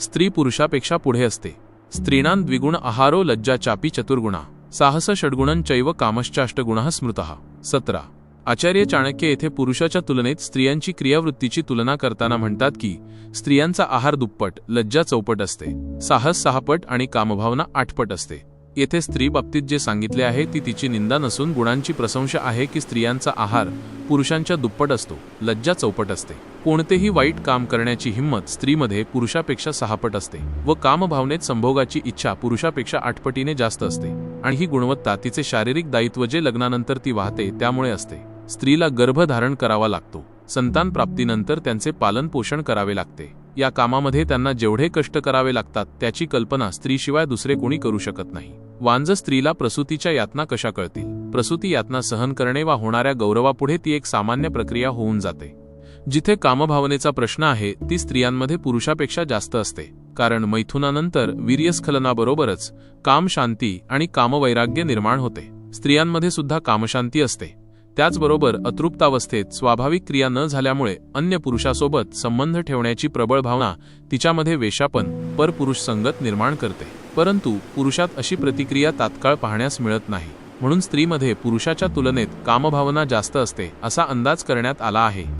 स्त्री पुरुषापेक्षा पुढे असते. स्त्रीणां द्विगुण आहारो लज्जा चापी चतुर्गुणा. साहस षडगुणन चैव कामश्चाष्टगुण स्मृतः. सतरा. आचार्य चाणक्य येथे पुरुषाच्या तुलनेत स्त्रियांची क्रियावृत्तीची तुलना करताना म्हणतात की स्त्रियांचा आहार दुप्पट लज्जा चौपट असते. साहस सहापट आणि कामभावना आठपट असते. येथे स्त्री बाबतीत जे सांगितले आहे ती तिची निंदा नसून गुणांची प्रशंसा आहे की स्त्रियांचा आहार पुरुषांच्या दुप्पट असतो लज्जा चौपट असते. कोणतेही वाईट काम करण्याची हिंमत स्त्रीमध्ये पुरुषापेक्षा सहापट असते व कामभावनेत संभोगाची इच्छा पुरुषापेक्षा आठपटीने जास्त असते. आणि ही गुणवत्ता तिचे शारीरिक दायित्व जे लग्नानंतर ती वाहते त्यामुळे असते. स्त्रीला गर्भ धारण करावा लागतो. संतान प्राप्तीनंतर त्यांचे पालन पोषण करावे लागते. या कामामध्ये त्यांना जेवढे कष्ट करावे लागतात त्याची कल्पना स्त्रीशिवाय दुसरे कोणी करू शकत नाही. वांज स्त्रीला प्रसूतीच्या यातना कशा कळतील? प्रसूती यातना सहन करणे वा होणाऱ्या गौरवापुढे ती एक सामान्य प्रक्रिया होऊन जाते. जिथे कामभावनेचा प्रश्न आहे ती स्त्रियांमध्ये पुरुषापेक्षा जास्त असते. कारण मैथुनानंतर वीर्यस्खलनाबरोबरच काम शांती आणि कामवैराग्य निर्माण होते. स्त्रियांमध्ये सुद्धा कामशांती असते. त्याचबरोबर अतृप्तावस्थेत स्वाभाविक क्रिया न झाल्यामुळे अन्य पुरुषासोबत संबंध ठेवण्याची प्रबळ भावना तिच्यामध्ये वेशापन परपुरुष संगत निर्माण करते. परंतु पुरुषात अशी प्रतिक्रिया तात्काळ पाहण्यास मिळत नाही. म्हणून स्त्रीमध्ये पुरुषाच्या तुलनेत कामभावना जास्त असते असा अंदाज करण्यात आला आहे.